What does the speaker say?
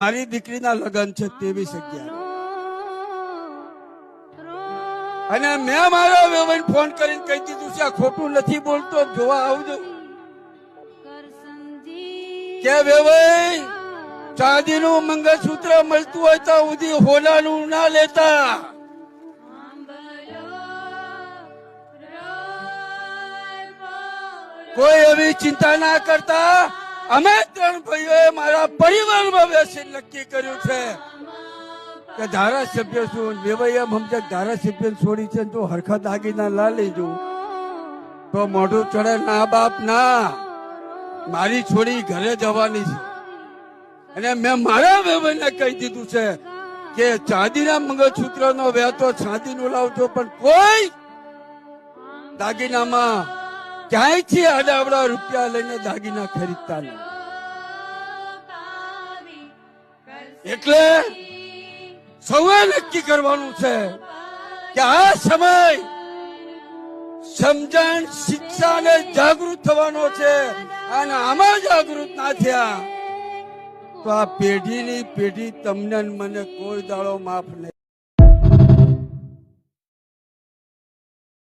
મારી દીકરીના લગ્ન છે ત્રેવીસ અગિયાર. અને મેં મારા વેવાઈને ફોન કરીને કહી દીધું છે આ ખોટું નથી બોલતો જોવા આવજો. કે વેવાઈ ચાંદીનું મંગળસૂત્ર મળતું હોય તો સુધી હોનાનું ના લેતા. કોઈ એવી ચિંતા ના કરતા? અમે ત્રણ ભાઈઓએ મારા પરિવારમાં બેસી નક્કી કર્યું છે કે ધારાસભ્ય શું વેવાઈ એમ સમજે ધારાસભ્ય છોડી છે તો હરખા દાગીના ના લેજો. તો મોઢું ચડે, ના બાપ, ના. મારી છોડી ઘરે જવાની છે. અને મેં મારા વેવાઈને કહી દીધું છે કે ચાંદીના મંગળસૂત્રનો વહેતો ચાંદીનું લાવજો, પણ કોઈ દાગીનામાં ક્યાંયથી આડાવડા રૂપિયા લઈને દાગીના ખરીદતા નહીં એટલે સૌએ નક્કી કરવાનું છે કે આ સમય સમજણ શિક્ષા ને જાગૃત થવાનો છે અને આમાં જાગૃત ના થયા તો આ પેઢીની પેઢી તમને મને કોઈ દાડો માફ નહીં.